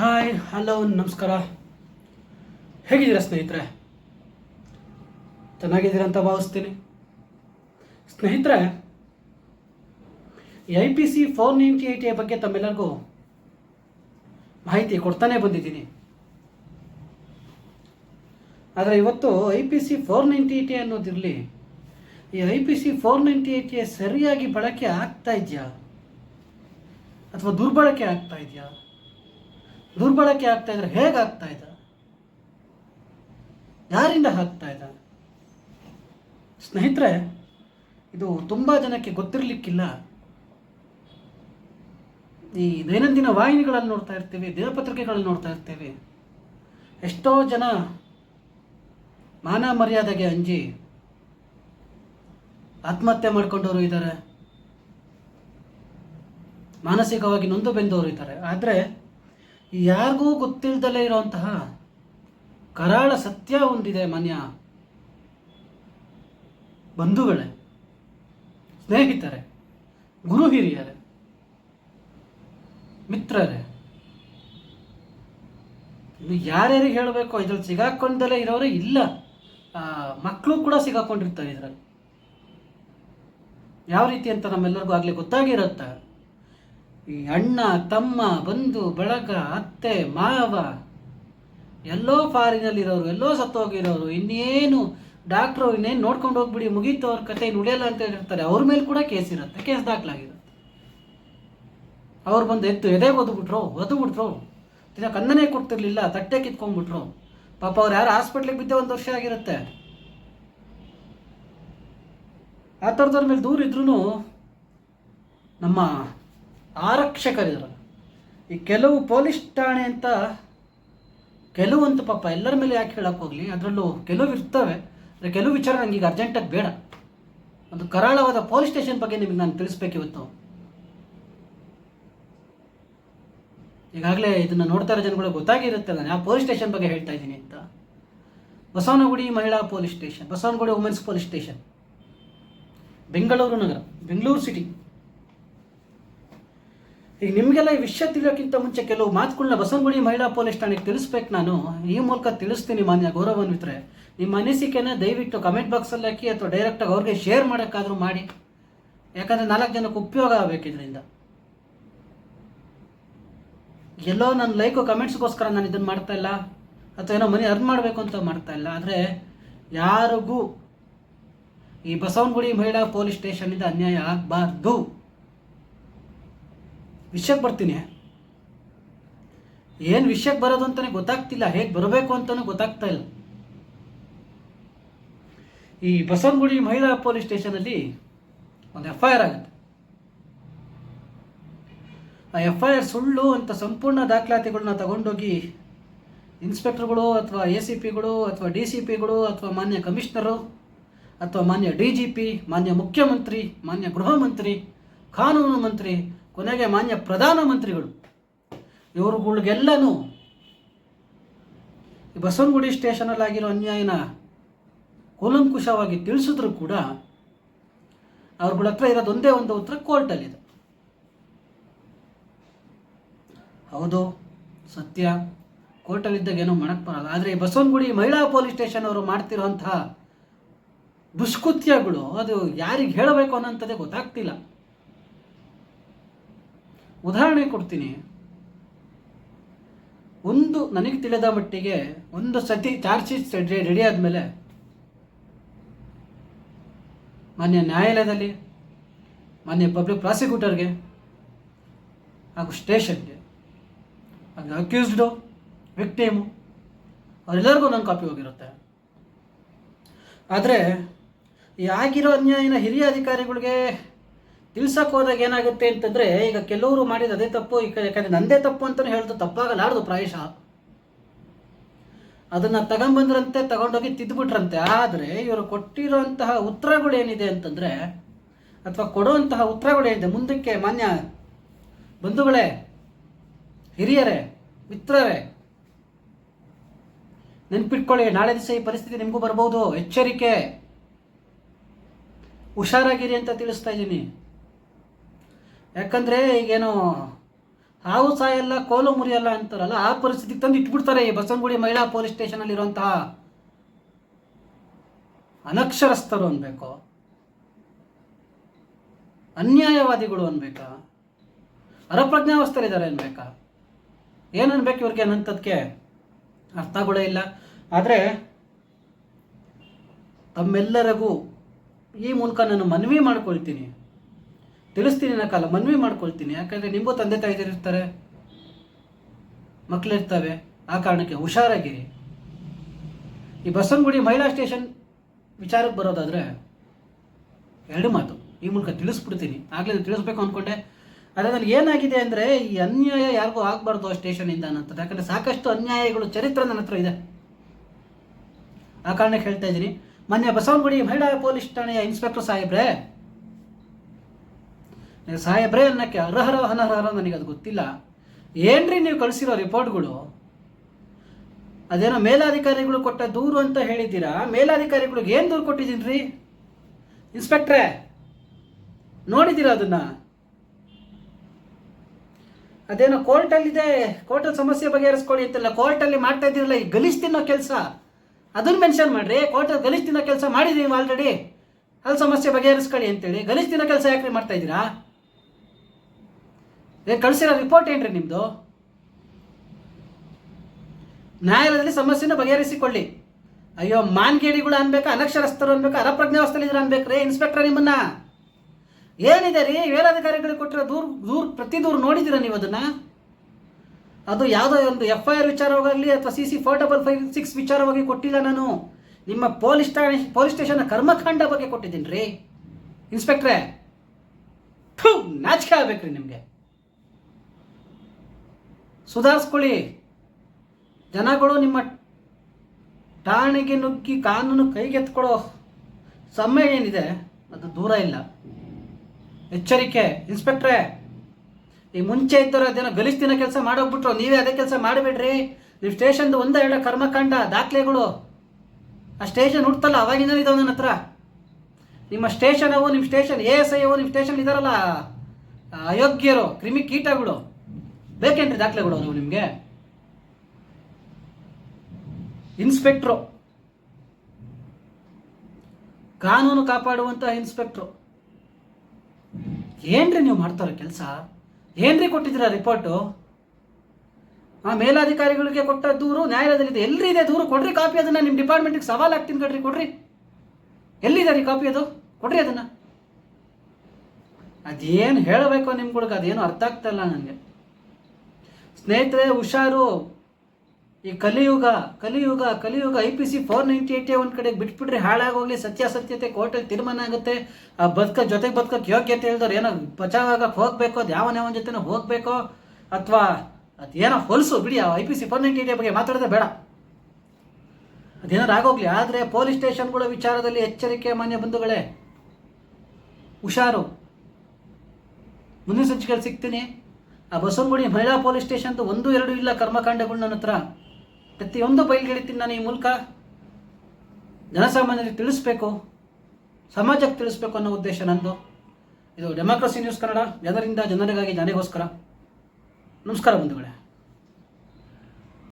Hi hello ನಮಸ್ಕಾರ. ಹೇಗಿದ್ದೀರಾ ಸ್ನೇಹಿತರೆ? ಚೆನ್ನಾಗಿದ್ದೀರಾ ಅಂತ ಭಾವಿಸ್ತೀನಿ. ಸ್ನೇಹಿತರೆ I P C four ninety ಏಯ್ಟಿಯ ಬಗ್ಗೆ ತಮ್ಮೆಲ್ಲರಿಗೂ ಮಾಹಿತಿ ಕೊಡ್ತಾನೆ ಬಂದಿದ್ದೀನಿ. ಆದರೆ ಇವತ್ತು I P C four ninety eighty ಅನ್ನೋದಿರಲಿ, ಈ I P C four ninety ಏಯ್ಟಿಯ ಸರಿಯಾಗಿ ಬಳಕೆ ಆಗ್ತಾ ಇದೆಯಾ? ಅಥವಾ ದುರ್ಬಳಕೆ ಆಗ್ತಾ ಇದೆಯಾ? ದುರ್ಬಳಕೆ ಆಗ್ತಾ ಇದ್ರೆ ಹೇಗಾಗ್ತಾ ಇದ್ದ ಯಾರಿಂದ ಆಗ್ತಾ ಇದ್ದ ಸ್ನೇಹಿತರೆ, ಇದು ತುಂಬ ಜನಕ್ಕೆ ಗೊತ್ತಿರಲಿಕ್ಕಿಲ್ಲ. ಈ ದೈನಂದಿನ ವಾಹಿನಿಗಳಲ್ಲಿ ನೋಡ್ತಾ ಇರ್ತೀವಿ ದಿನಪತ್ರಿಕೆಗಳಲ್ಲಿ ನೋಡ್ತಾ ಇರ್ತೀವಿ. ಎಷ್ಟೋ ಜನ ಮಾನ ಮರ್ಯಾದೆಗೆ ಅಂಜಿ ಆತ್ಮಹತ್ಯೆ ಮಾಡ್ಕೊಂಡವರು ಇದ್ದಾರೆ ಮಾನಸಿಕವಾಗಿ ನೊಂದು ಬೆಂದವರು ಇದ್ದಾರೆ ಆದರೆ ಯಾರಿಗೂ ಗೊತ್ತಿಲ್ಲದಲೇ ಇರುವಂತಹ ಕರಾಳ ಸತ್ಯ ಒಂದಿದೆ ಮನ್ಯ ಬಂಧುಗಳೇ, ಸ್ನೇಹಿತರೆ, ಗುರು ಹಿರಿಯರೇ, ಮಿತ್ರರೇ. ಇನ್ನು ಯಾರ್ಯಾರಿಗೆ ಹೇಳಬೇಕು? ಇದ್ರಲ್ಲಿ ಸಿಗಾಕೊಂಡಲೇ ಇರೋರೇ ಇಲ್ಲ. ಮಕ್ಕಳು ಕೂಡ ಸಿಗಾಕೊಂಡಿರ್ತಾರೆ ಇದರಲ್ಲಿ. ಯಾವ ರೀತಿ ಅಂತ ನಮ್ಮೆಲ್ಲರಿಗೂ ಆಗಲೇ ಗೊತ್ತಾಗಿರುತ್ತೆ. ಈ ಅಣ್ಣ, ತಮ್ಮ, ಬಂಧು, ಬಳಗ, ಅತ್ತೆ, ಮಾವ, ಎಲ್ಲೋ ಫಾರಿನಲ್ಲಿರೋರು ಎಲ್ಲೋ ಸತ್ತೋಗಿರೋರು, ಇನ್ನೇನು ಡಾಕ್ಟ್ರು ಇನ್ನೇನು ನೋಡ್ಕೊಂಡು ಹೋಗ್ಬಿಡಿ, ಮುಗೀತು ಅವ್ರ ಕತೆ ನುಡಿಯಲ್ಲ ಅಂತ ಹೇಳಿರ್ತಾರೆ ಅವ್ರ ಮೇಲೆ ಕೂಡ ಕೇಸ್ ಇರುತ್ತೆ, ಕೇಸ್ ದಾಖಲಾಗಿರುತ್ತೆ. ಅವ್ರು ಬಂದು ಎತ್ತು ಎದೆ ಒದ್ಬಿಟ್ರು ಒದ್ಬಿಟ್ರು. ದಿನ ಕನ್ನನೇ ಕೊಡ್ತಿರ್ಲಿಲ್ಲ, ತಟ್ಟೆ ಕಿತ್ಕೊಂಡ್ಬಿಟ್ರು. ಪಾಪ ಅವ್ರು ಯಾರು ಹಾಸ್ಪಿಟ್ಲಿಗೆ ಬಿದ್ದೆ ಒಂದು ವರ್ಷ ಆಗಿರುತ್ತೆ. ಆ ಥರದವ್ರ ಮೇಲೆ ದೂರ ಇದ್ರೂ ನಮ್ಮ ಆರಕ್ಷಕರಿದ್ದಾರೆ ಈ ಕೆಲವು ಪೊಲೀಸ್ ಠಾಣೆ ಅಂತ ಕೆಲವು ಅಂತ ಪಾಪ ಎಲ್ಲರ ಮೇಲೆ ಯಾಕೆ ಹೇಳಕ್ಕೆ ಹೋಗಲಿ? ಅದರಲ್ಲೂ ಕೆಲವು ಇರ್ತವೆ. ಆದರೆ ಕೆಲವು ವಿಚಾರ ನನಗೆ ಈಗ ಅರ್ಜೆಂಟಾಗಿ ಬೇಡ. ಒಂದು ಕರಾಳವಾದ ಪೊಲೀಸ್ ಸ್ಟೇಷನ್ ಬಗ್ಗೆ ನಿಮಗೆ ನಾನು ತಿಳಿಸ್ಬೇಕು ಇವತ್ತು. ಈಗಾಗಲೇ ಇದನ್ನು ನೋಡ್ತಾ ಇರೋ ಜನಗಳು ಗೊತ್ತಾಗಿರುತ್ತೆ ನಾನು ಯಾವ ಪೊಲೀಸ್ ಸ್ಟೇಷನ್ ಬಗ್ಗೆ ಹೇಳ್ತಾ ಇದ್ದೀನಿ ಅಂತ. ಬಸವನಗುಡಿ ಮಹಿಳಾ police station, Basavanagudi women's police station. Bengaluru ನಗರ, ಬೆಂಗಳೂರು ಸಿಟಿ ಈಗ ನಿಮಗೆಲ್ಲ ಈ ವಿಷಯ ತಿಳಿಯೋಕ್ಕಿಂತ ಮುಂಚೆ ಕೆಲವು ಮಾತುಗಳನ್ನ ಬಸವನಗುಡಿ ಮಹಿಳಾ ಪೊಲೀಸ್ ಠಾಣೆಗೆ ತಿಳಿಸ್ಬೇಕು ನಾನು. ಈ ಮೂಲಕ ತಿಳಿಸ್ತೀನಿ ಮಾನ್ಯ ಗೌರವಾನ್ವಿತರೆ. ನಿಮ್ಮ ಅನಿಸಿಕೆನ ದಯವಿಟ್ಟು ಕಮೆಂಟ್ ಬಾಕ್ಸಲ್ಲಿ ಹಾಕಿ ಅಥವಾ ಡೈರೆಕ್ಟಾಗಿ ಅವ್ರಿಗೆ ಶೇರ್ ಮಾಡೋಕ್ಕಾದರೂ ಮಾಡಿ. ಯಾಕಂದರೆ ನಾಲ್ಕು ಜನಕ್ಕೆ ಉಪಯೋಗ ಆಗಬೇಕು ಇದರಿಂದ. ಎಲ್ಲೋ ನನ್ನ ಲೈಕು ಕಮೆಂಟ್ಸ್ಗೋಸ್ಕರ ನಾನು ಇದನ್ನು ಮಾಡ್ತಾ ಇಲ್ಲ. ಅಥವಾ ಏನೋ ಮನಿ ಅರ್ನ್ ಮಾಡಬೇಕು ಅಂತ ಮಾಡ್ತಾ ಇಲ್ಲ. ಆದರೆ ಯಾರಿಗೂ ಈ ಬಸವನಗುಡಿ ಮಹಿಳಾ ಪೊಲೀಸ್ ಸ್ಟೇಷನಿಂದ ಅನ್ಯಾಯ ಆಗಬಾರ್ದು. ವಿಷಯಕ್ಕೆ ಬರ್ತೀನಿ. ಏನು ವಿಷಯಕ್ಕೆ ಬರೋದು ಅಂತಲೇ ಗೊತ್ತಾಗ್ತಿಲ್ಲ, ಹೇಗೆ ಬರಬೇಕು ಅಂತಲೂ ಗೊತ್ತಾಗ್ತಾ ಇಲ್ಲ. ಈ ಬಸವನಗುಡಿ ಮಹಿಳಾ ಪೊಲೀಸ್ ಸ್ಟೇಷನಲ್ಲಿ ಒಂದು ಎಫ್ ಐ ಆರ್ ಆಗುತ್ತೆ. ಆ ಎಫ್ ಐ ಆರ್ ಸುಳ್ಳು ಅಂತ ಸಂಪೂರ್ಣ ದಾಖಲಾತಿಗಳನ್ನ ತಗೊಂಡೋಗಿ ಇನ್ಸ್ಪೆಕ್ಟರ್ಗಳು ಅಥವಾ ಎ ಸಿ ಪಿಗಳು ಅಥವಾ ಡಿ ಸಿ ಪಿಗಳು ಅಥವಾ ಮಾನ್ಯ ಕಮಿಷನರು ಅಥವಾ ಮಾನ್ಯ ಡಿ ಜಿ ಪಿ ಮಾನ್ಯ ಮುಖ್ಯಮಂತ್ರಿ, ಮಾನ್ಯ ಗೃಹ ಮಂತ್ರಿ, ಕಾನೂನು ಮಂತ್ರಿ ಕೊನೆಗೆ ಮಾನ್ಯ ಪ್ರಧಾನಮಂತ್ರಿಗಳು, ಇವ್ರುಗಳಿಗೆಲ್ಲನೂ ಬಸವನಗುಡಿ ಸ್ಟೇಷನಲ್ಲಿ ಆಗಿರೋ ಅನ್ಯಾಯನ ಕೂಲಂಕುಷವಾಗಿ ತಿಳಿಸಿದ್ರು ಕೂಡ ಅವ್ರಗಳ ಹತ್ರ ಇರೋದು ಒಂದೇ ಒಂದು ಉತ್ತರ ಕೋರ್ಟಲ್ಲಿದೆ. ಹೌದು, ಸತ್ಯ. ಕೋರ್ಟಲ್ಲಿದ್ದಾಗ ಏನೋ ಮಾಡಕ್ಕೆ ಬರಲ್ಲ. ಆದರೆ ಈ ಬಸವನಗುಡಿ ಮಹಿಳಾ ಪೊಲೀಸ್ ಸ್ಟೇಷನ್ ಅವರು ಮಾಡ್ತಿರೋಂತಹ ದುಷ್ಕೃತ್ಯಗಳು, ಅದು ಯಾರಿಗೆ ಹೇಳಬೇಕು ಅನ್ನೋಂಥದ್ದೇ ಗೊತ್ತಾಗ್ತಿಲ್ಲ. ಉದಾಹರಣೆ ಕೊಡ್ತೀನಿ. ಒಂದು ನನಗೆ ತಿಳಿದ ಮಟ್ಟಿಗೆ ಒಂದು ಸತಿ ಚಾರ್ಜ್ ಶೀಟ್ ರೆಡಿ ಆದಮೇಲೆ ಮಾನ್ಯ ನ್ಯಾಯಾಲಯದಲ್ಲಿ, ಮಾನ್ಯ ಪಬ್ಲಿಕ್ ಪ್ರಾಸಿಕ್ಯೂಟರ್ಗೆ ಹಾಗೂ ಸ್ಟೇಷನ್ಗೆ ಹಾಗೆ ಅಕ್ಯೂಸ್ಡು ವಿಕ್ಟಿಮು ಅವರೆಲ್ಲರಿಗೂ ನನ್ನ ಕಾಪಿ ಹೋಗಿರುತ್ತೆ. ಆದರೆ ಈ ಆಗಿರೋ ಅನ್ಯಾಯನ ಹಿರಿಯ ಅಧಿಕಾರಿಗಳಿಗೆ ತಿಳ್ಸಕ್ಕೆ ಹೋದಾಗ ಏನಾಗುತ್ತೆ ಅಂತಂದರೆ, ಈಗ ಕೆಲವರು ಮಾಡಿದ ಅದೇ ತಪ್ಪು ಈಗ ಯಾಕಂದರೆ ನಂದೇ ತಪ್ಪು ಅಂತಲೂ ಹೇಳೋದು ತಪ್ಪಾಗಲಾರದು ಪ್ರಾಯಶಃ. ಅದನ್ನು ತಗೊಂಬಂದ್ರಂತೆ, ತಗೊಂಡೋಗಿ ತಿದ್ದುಬಿಟ್ರಂತೆ ಆದರೆ ಇವರು ಕೊಟ್ಟಿರೋಂತಹ ಉತ್ತರಗಳು ಏನಿದೆ ಅಂತಂದರೆ, ಅಥವಾ ಕೊಡುವಂತಹ ಉತ್ತರಗಳೇನಿದೆ, ಮುಂದಕ್ಕೆ ಮಾನ್ಯ ಬಂಧುಗಳೇ, ಹಿರಿಯರೇ, ಮಿತ್ರರೇ, ನೆನ್ಪಿಟ್ಕೊಳ್ಳಿ, ನಾಳೆ ದಿವಸ ಈ ಪರಿಸ್ಥಿತಿ ನಿಮಗೂ ಬರ್ಬೋದು. ಎಚ್ಚರಿಕೆ. ಹುಷಾರಾಗಿರಿ ಅಂತ ತಿಳಿಸ್ತಾ ಇದ್ದೀನಿ. ಯಾಕಂದರೆ ಈಗೇನು ಹಾವು ಸಾಯಲ್ಲ, ಕೋಲು ಮುರಿಯಲ್ಲ ಅಂತಾರಲ್ಲ, ಆ ಪರಿಸ್ಥಿತಿಗೆ ತಂದು ಇಟ್ಬಿಡ್ತಾರೆ ಈ ಬಸವನಗುಡಿ ಮಹಿಳಾ ಪೊಲೀಸ್ ಸ್ಟೇಷನಲ್ಲಿರುವಂತಹ ಅನಕ್ಷರಸ್ಥರು ಅನ್ಬೇಕು, ಅನ್ಯಾಯವಾದಿಗಳು ಅನ್ಬೇಕಾ, ಅರಪ್ರಜ್ಞಾವಸ್ಥರಿದ್ದಾರೆ ಅನ್ಬೇಕಾ? ಏನು ಇವ್ರಿಗೆ ಅನ್ನಂಥದ್ಕೆ ಅರ್ಥಗಳೇ ಇಲ್ಲ. ಆದರೆ ತಮ್ಮೆಲ್ಲರಿಗೂ ಈ ಮೂಲಕ ನಾನು ಮನವಿ ಮಾಡ್ಕೊಳ್ತೀನಿ. ತಿಳಿಸ್ತೀನಿ ಕಾಲ, ಮನವಿ ಮಾಡ್ಕೊಳ್ತೀನಿ. ಯಾಕಂದರೆ ನಿಮಗೂ ತಂದೆ ತಾಯಿದಿರ್ತಾರೆ ಮಕ್ಕಳಿರ್ತವೆ ಆ ಕಾರಣಕ್ಕೆ ಹುಷಾರಾಗಿರಿ. ಈ ಬಸವನಗುಡಿ ಮಹಿಳಾ ಸ್ಟೇಷನ್ ವಿಚಾರಕ್ಕೆ ಬರೋದಾದರೆ ಎರಡು ಮಾತು. ಈ ಮೂಲಕ ತಿಳಿಸ್ಬಿಡ್ತೀನಿ. ಆಗಲೇ ತಿಳಿಸ್ಬೇಕು ಅಂದ್ಕೊಂಡೆ ಆದರೆ ನನಗೆ ಏನಾಗಿದೆ ಅಂದರೆ ಈ ಅನ್ಯಾಯ ಯಾರಿಗೂ ಆಗಬಾರ್ದು ಆ ಸ್ಟೇಷನಿಂದ ಅನ್ನೋಂಥದ್ದು ಯಾಕಂದರೆ ಸಾಕಷ್ಟು ಅನ್ಯಾಯಗಳು ಚರಿತ್ರೆ ನನ್ನ ಹತ್ರ ಇದೆ. ಆ ಕಾರಣಕ್ಕೆ ಹೇಳ್ತಾ ಇದ್ದೀನಿ. ಮೊನ್ನೆ ಬಸವನಗುಡಿ ಮಹಿಳಾ ಪೊಲೀಸ್ ಠಾಣೆಯ ಇನ್ಸ್ಪೆಕ್ಟರ್ ಸಾಹೇಬ್ರೆ ಸಾಹೇಬ್ರೆ ಅನ್ನಕ್ಕೆ ಅರ್ಹರ ಅನರ್ಹರ ನನಗೆ ಅದು ಗೊತ್ತಿಲ್ಲ. ಏನ್ರಿ ನೀವು ಕಳಿಸಿರೋ ರಿಪೋರ್ಟ್ಗಳು? ಅದೇನೋ ಮೇಲಾಧಿಕಾರಿಗಳು ಕೊಟ್ಟ ದೂರು ಅಂತ ಹೇಳಿದ್ದೀರಾ? ಮೇಲಾಧಿಕಾರಿಗಳಿಗೆ ಏನು ದೂರು ಕೊಟ್ಟಿದ್ದೀನಿ ರೀ ಇನ್ಸ್ಪೆಕ್ಟ್ರೇ, ನೋಡಿದ್ದೀರಾ ಅದನ್ನ? ಅದೇನೋ ಕೋರ್ಟಲ್ಲಿದೆ ಕೋರ್ಟಲ್ಲಿ ಸಮಸ್ಯೆ ಬಗೆಹರಿಸ್ಕೊಳ್ಳಿ ಅಂತಲ್ಲ, ಕೋರ್ಟಲ್ಲಿ ಮಾಡ್ತಾ ಇದ್ದೀರಲ್ಲ ಈ ಗಲೀಜ್ ತಿನ್ನೋ ಕೆಲಸ? ಅದನ್ನ ಮೆನ್ಷನ್ ಮಾಡ್ರಿ. ಕೋರ್ಟಲ್ಲಿ ಗಲೀಜ್ ತಿನ್ನೋ ಕೆಲಸ ಮಾಡಿದ್ದೀವಿ ಆಲ್ರೆಡಿ ಅಲ್ಲಿ ಸಮಸ್ಯೆ ಬಗೆಹರಿಸ್ಕೊಳ್ಳಿ ಅಂತೇಳಿ. ಗಲೀಜ್ ತಿನ್ನೋ ಕೆಲಸ ಯಾಕ್ರಿ ಮಾಡ್ತಾ ಇದ್ದೀರಾ? ಏ ಕಳಿಸಿರೋ ರಿಪೋರ್ಟ್ ಏನ್ರಿ ನಿಮ್ಮದು ನ್ಯಾಯಾಲಯದಲ್ಲಿ ಸಮಸ್ಯೆನ ಬಗೆಹರಿಸಿಕೊಳ್ಳಿ. ಅಯ್ಯೋ, ಮಾನ್ಗೇಡಿಗಳು ಅನ್ಬೇಕು, ಅನಕ್ಷರಸ್ಥರು ಅನ್ಬೇಕಾ ಅನ್ಬೇಕು ರೀ ಇನ್ಸ್ಪೆಕ್ಟರ್ ನಿಮ್ಮನ್ನ? ಏನಿದೆ ರೀ? ಮೇಲಾಧಿಕಾರಿಗಳಿಗೆ ಕೊಟ್ಟಿರೋ ದೂರ ದೂರ, ಪ್ರತಿ ದೂರ ನೋಡಿದ್ದೀರಾ ನೀವು ಅದನ್ನ? ಅದು ಯಾವುದೋ ಒಂದು ಎಫ್ ಐ ಆರ್ ವಿಚಾರವಾಗಲಿ ಅಥವಾ C C four double five six ವಿಚಾರವಾಗಿ ಕೊಟ್ಟಿಲ್ಲ ನಾನು. ನಿಮ್ಮ ಪೊಲೀಸ್ ಠಾಣೆ, ಪೊಲೀಸ್ ಸ್ಟೇಷನ್ ಕರ್ಮಕಾಂಡ ಬಗ್ಗೆ ಕೊಟ್ಟಿದ್ದೀನಿ ರೀ. ಇನ್ಸ್ಪೆಕ್ಟ್ರೇ ಥು, ನಾಚಿಕೆ ಆಗ್ಬೇಕ್ರಿ ನಿಮಗೆ. ಸುಧಾರಿಸ್ಕೊಳ್ಳಿ. ಜನಗಳು ನಿಮ್ಮ ಠಾಣೆಗೆ ನುಗ್ಗಿ ಕಾನೂನು ಕೈಗೆತ್ಕೊಳ್ಳೋ ಸಮಯ ಏನಿದೆ, ಅದು ದೂರ ಇಲ್ಲ. ಎಚ್ಚರಿಕೆ, ಇನ್ಸ್ಪೆಕ್ಟ್ರೇ, ಈ ಮುಂಚೆ ಇದ್ದರು ಅದೇನೋ ಗಲಿಸ್ತಿನ ಕೆಲಸ ಮಾಡೋಗ್ಬಿಟ್ರು, ನೀವೇ ಅದೇ ಕೆಲಸ ಮಾಡಬೇಡ್ರಿ. ನೀವು ಸ್ಟೇಷನ್ದು ಒಂದ ಎರಡು ಕರ್ಮಕಾಂಡ, ದಾಖಲೆಗಳು. ಆ ಸ್ಟೇಷನ್ ಹುಡ್ತಲ್ಲ ಅವಾಗಿಂದ ಇದಾವೆ ನನ್ನ ಹತ್ರ ನಿಮ್ಮ ಸ್ಟೇಷನ್ ಅವು, ನಿಮ್ಮ ಸ್ಟೇಷನ್ ಎ ಎಸ್ ಐ ಅವು, ನಿಮ್ಮ ಸ್ಟೇಷನ್ ಇದಾರಲ್ಲ ಅಯೋಗ್ಯರು, ಕ್ರಿಮಿ ಕೀಟಗಳು. ಬೇಕೇನ್ರಿ ದಾಖಲೆಗಳು ನೀವು ನಿಮಗೆ? ಇನ್ಸ್ಪೆಕ್ಟ್ರು ಕಾನೂನು ಕಾಪಾಡುವಂಥ ಇನ್ಸ್ಪೆಕ್ಟ್ರು ಏನ್ರಿ ನೀವು ಮಾಡ್ತಾರೋ ಕೆಲಸ? ಏನ್ರಿ ಕೊಟ್ಟಿದ್ದೀರಾ ರಿಪೋರ್ಟು ಆ ಮೇಲಾಧಿಕಾರಿಗಳಿಗೆ ಕೊಟ್ಟ ದೂರು, ನ್ಯಾಯಾಲಯದಲ್ಲಿದೆ. ಎಲ್ಲಿದೆ ದೂರು ಕೊಡ್ರಿ ಕಾಪಿ ಅದನ್ನ. ನಿಮ್ಮ ಡಿಪಾರ್ಟ್ಮೆಂಟಿಗೆ ಸವಾಲು ಹಾಕ್ತೀನಿ ಕಡ್ರಿ ಕೊಡ್ರಿ. ಎಲ್ಲಿದೆ ರೀ ಕಾಪಿ ಅದು? ಕೊಡ್ರಿ ಅದನ್ನ. ಅದೇನು ಹೇಳಬೇಕು ನಿಮ್ಗಳಿಗೆ? ಅದೇನು ಅರ್ಥ ಆಗ್ತಾ ಇಲ್ಲ ನನಗೆ. ಸ್ನೇಹಿತರೆ, ಹುಷಾರು. ಈ ಕಲಿಯುಗ ಕಲಿಯುಗ ಕಲಿಯುಗ. I P C four ninety eighty ಒಂದು ಕಡೆ ಬಿಟ್ಬಿಟ್ರೆ ಹಾಳಾಗೋಗ್ಲಿ. ಸತ್ಯಾಸತ್ಯತೆ, ಕೋರ್ಟಲ್ಲಿ ತೀರ್ಮಾನ ಆಗುತ್ತೆ. ಆ ಬದುಕ, ಜೊತೆಗೆ ಬದುಕಕ್ಕೆ ಯೋಗ್ಯತೆ ಹೇಳ್ದವ್ರು ಏನೋ ಪಚಾವಾಗ ಹೋಗಬೇಕು ಅದು ಯಾವನೇ ಯಾವನ ಜೊತೆನೋ ಹೋಗಬೇಕೋ, ಅಥವಾ ಏನೋ ಹೊಲಸು. ಬಿಡಿ, ಆ I P C four ninety eighty ಬಗ್ಗೆ ಮಾತಾಡೋದೇ ಬೇಡ. ಅದೇನಾರು ಆಗೋಗ್ಲಿ ಆದರೆ ಪೊಲೀಸ್ ಸ್ಟೇಷನ್ಗಳ ವಿಚಾರದಲ್ಲಿ ಎಚ್ಚರಿಕೆ ಮಾನ್ಯ ಬಂಧುಗಳೇ, ಹುಷಾರು. ಮುಂದಿನ ಸಂಚಿಕೆಯಲ್ಲಿ ಸಿಗ್ತೀನಿ. ಆ ಬಸವನಗುಡಿ ಮಹಿಳಾ ಪೊಲೀಸ್ ಸ್ಟೇಷನ್ ಒಂದು, ಎರಡು ಇಲ್ಲ ಕರ್ಮಕಾಂಡಗಳು ನನ್ನ ಹತ್ರ. ಪ್ರತಿಯೊಂದು ಬಯಲ್ಗೆಳಿತೀನಿ ನಾನು ಈ ಮೂಲಕ. ಜನಸಾಮಾನ್ಯರಿಗೆ ತಿಳಿಸ್ಬೇಕು. ಸಮಾಜಕ್ಕೆ ತಿಳಿಸ್ಬೇಕು ಅನ್ನೋ ಉದ್ದೇಶ ನಂದು. ಇದು ಡೆಮಾಕ್ರಸಿ ನ್ಯೂಸ್ ಕನ್ನಡ. ಜನರಿಂದ ಜನರಿಗಾಗಿ, ಜನರಿಗೋಸ್ಕರ. ನಮಸ್ಕಾರ ಬಂಧುಗಳೇ.